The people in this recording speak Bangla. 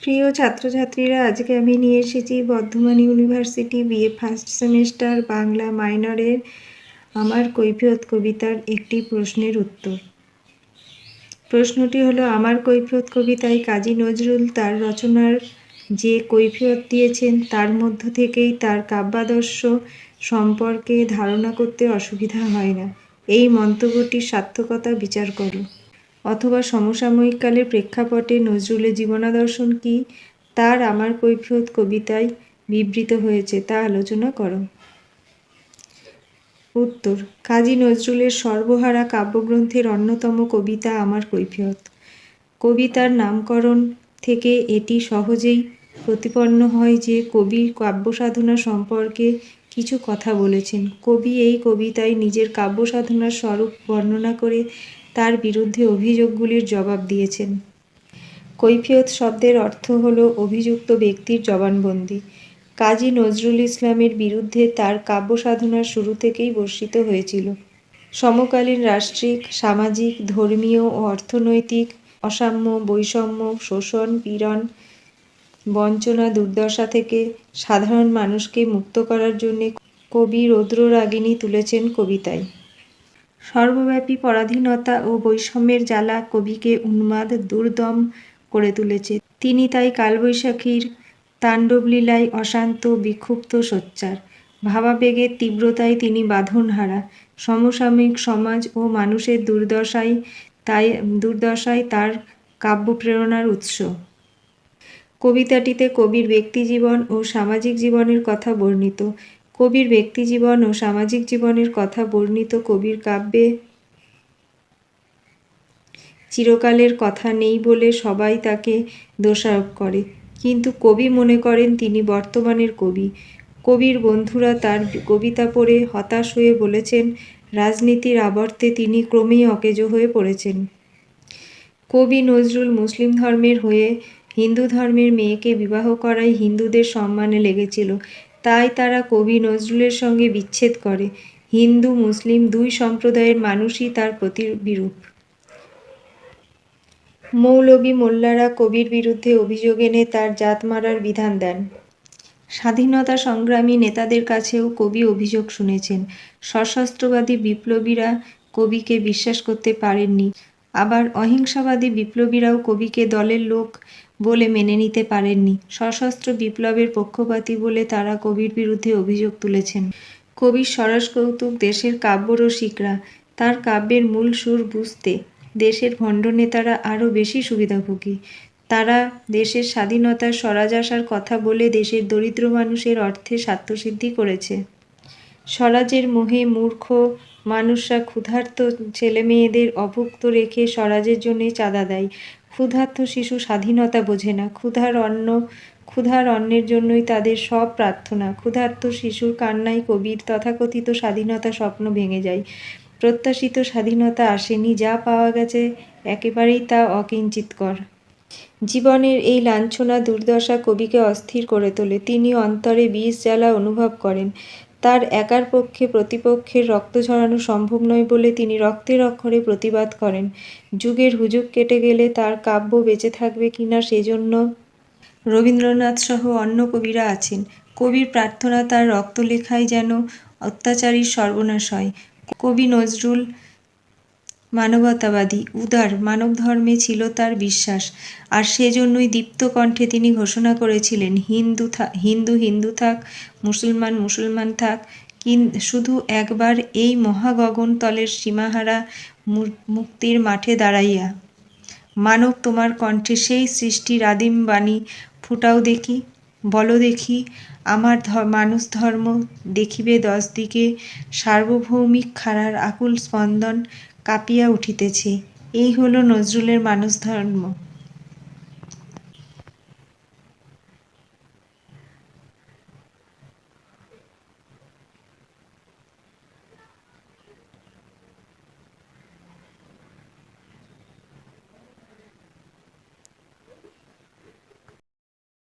প্রিয় ছাত্রছাত্রীরা, আজকে আমি নিয়ে এসেছি Bardhaman university BA first semester Bangla মাইনরের আমার কৈফিয়ত কবিতার একটি প্রশ্নের উত্তর। প্রশ্নটি হলো, আমার কৈফিয়ত কবিতায় কাজী নজরুল তার রচনার যে কৈফিয়ত দিয়েছেন, তার মধ্য থেকেই তার কাব্যাদর্শ সম্পর্কে ধারণা করতে অসুবিধা হয় না। এই মন্তব্যটির সার্থকতা বিচার করো। অথবা সমসাময়িক কালের প্রেক্ষাপটে নজরুলের জীবনাদর্শন কি? তার আমার কৈফিয়ত কবিতায় বিবৃত হয়েছে, তা আলোচনা করো। উত্তর, কাজী নজরুলের সর্বহারা কাব্যগ্রন্থের অন্যতম কবিতা আমার কৈফিয়ত। কবিতার নামকরণ থেকে এটি সহজেই প্রতিপন্ন হয় যে কবি কাব্যসাধনা সম্পর্কে কিছু কথা বলেছেন। কবি এই কবিতায় নিজের কাব্যসাধনার স্বরূপ বর্ণনা করে তার বিরুদ্ধে অভিযোগগুলির জবাব দিয়েছেন। কৈফিয়ত শব্দের অর্থ হল অভিযুক্ত ব্যক্তির জবানবন্দি। কাজী নজরুল ইসলামের বিরুদ্ধে তার কাব্যসাধনার শুরু থেকেই বর্ষিত হয়েছিল। সমকালীন রাষ্ট্রিক, সামাজিক, ধর্মীয় ও অর্থনৈতিক অসাম্য, বৈষম্য, শোষণ, পীড়ন বঞ্চনা দুর্দশা থেকে সাধারণ মানুষকে মুক্ত করার জন্যে কবি রৌদ্ররাগিনী তুলেছেন কবিতায়। সর্বব্যাপী পরাধীনতা ও বৈষম্যের জ্বালা কবিকে উন্মাদ, দুর্দম করে তুলেছে। তিনি তাই কালবৈশাখীর তাণ্ডবলীলায় অশান্ত, বিক্ষুব্ধ, সোচ্চার। ভাবাবেগের তীব্রতায় তিনি বাঁধনহারা। সমসাময়িক সমাজ ও মানুষের দুর্দশায় তাই দুর্দশায় তার কাব্যপ্রেরণার উৎস। কবিতাটিতে কবির ব্যক্তিজীবন ও সামাজিক জীবনের কথা বর্ণিত। কবির ব্যক্তিজীবন ও সামাজিক জীবনের কথা বর্ণিত কবির কাব্যে চিরকালের কথা নেই বলে সবাই তাকে দোষারোপ করে। কিন্তু কবি মনে করেন তিনি বর্তমানের কবি। কবির বন্ধুরা তার কবিতা পড়ে হতাশ হয়ে বলেছেন, রাজনীতির আবর্তে তিনি ক্রমেই অকেজো হয়ে পড়েছেন। কবি নজরুল মুসলিম ধর্মের হয়ে হিন্দু ধর্মের মেয়েকে বিবাহ করাই হিন্দুদের সম্মানে লেগেছিল। তাই তারা কবি নজরুলের সঙ্গে বিচ্ছেদ করে। হিন্দু, মুসলিম দুই সম্প্রদায়ের মানুষই তার প্রতি বিরূপ। মৌলবী মোল্লারা কবির বিরুদ্ধে অভিযোগ এনে তার জাত মারার বিধান দেন। স্বাধীনতা সংগ্রামী নেতাদের কাছেও কবি অভিযোগ শুনেছেন, সশস্ত্রবাদী বিপ্লবীরা কবিকে বিশ্বাস করতে পারেননি। আবার অহিংসাবাদী বিপ্লবীরাও কবিকে দলের লোক বলে মেনে নিতে পারেননি। সশস্ত্র বিপ্লবের পক্ষপাতী বলে তারা কবির বিরুদ্ধে অভিযোগ তুলেছেন। কবির সরস কৌতুক দেশের কাব্যরসিকরা। তার কাব্যের মূল সুর বুঝতে দেশের ভণ্ড নেতারা আরও বেশি সুবিধাভোগী। তারা দেশের স্বাধীনতার স্বরাজ আসার কথা বলে দেশের দরিদ্র মানুষের অর্থে স্বার্থসিদ্ধি করেছে। স্বরাজের মোহে মূর্খ মানুষরা ক্ষুধার্ত ছেলে মেয়েদের অভুক্ত রেখে স্বরাজের জন্যে চাঁদা দেয়। ক্ষুধার্ত শিশু স্বাধীনতা বোঝে না। ক্ষুধার অন্ন, ক্ষুধার অন্নের জন্যই তাদের সব প্রার্থনা। ক্ষুধার্ত শিশুর কান্নায় কবির তথাকথিত স্বাধীনতা স্বপ্ন ভেঙে যায়। প্রত্যাশিত স্বাধীনতা আসেনি, যা পাওয়া গেছে একেবারেই তা অকিঞ্চিতকর। জীবনের এই লাঞ্ছনা দুর্দশা কবিকে অস্থির করে তোলে। তিনি অন্তরে বিষ জ্বালা অনুভব করেন। তার একার পক্ষে প্রতিপক্ষের রক্ত ঝরানো সম্ভব নয় বলে তিনি রক্তের অক্ষরে প্রতিবাদ করেন। যুগের হুজুগ কেটে গেলে তার কাব্য বেঁচে থাকবে কিনা সেজন্য রবীন্দ্রনাথ সহ অন্য কবিরা আছেন। কবির প্রার্থনা তার রক্ত লেখায় যেন অত্যাচারীর সর্বনাশ হয়। কবি নজরুল মানবতাবাদী, উদার মানবধর্মে ছিল তার বিশ্বাস। আর সেজন্যই দীপ্ত কণ্ঠে তিনি ঘোষণা করেছিলেন, হিন্দু হিন্দু হিন্দু থাক, মুসলমান মুসলমান থাক। কিন, শুধু একবার এই মহাগগন তলের সীমাহারা মুক্তির মাঠে দাঁড়াইয়া। মানব তোমার কণ্ঠে সেই সৃষ্টির আদিম বাণী ফুটাও দেখি, বলো দেখি, আমার মানুষ ধর্ম দেখিবে দশ দিকে সার্বভৌমিক খাড়ার আকুল স্পন্দন কাঁপিয়া উঠিতেছি। এই হল নজরুলের মানুষ ধর্ম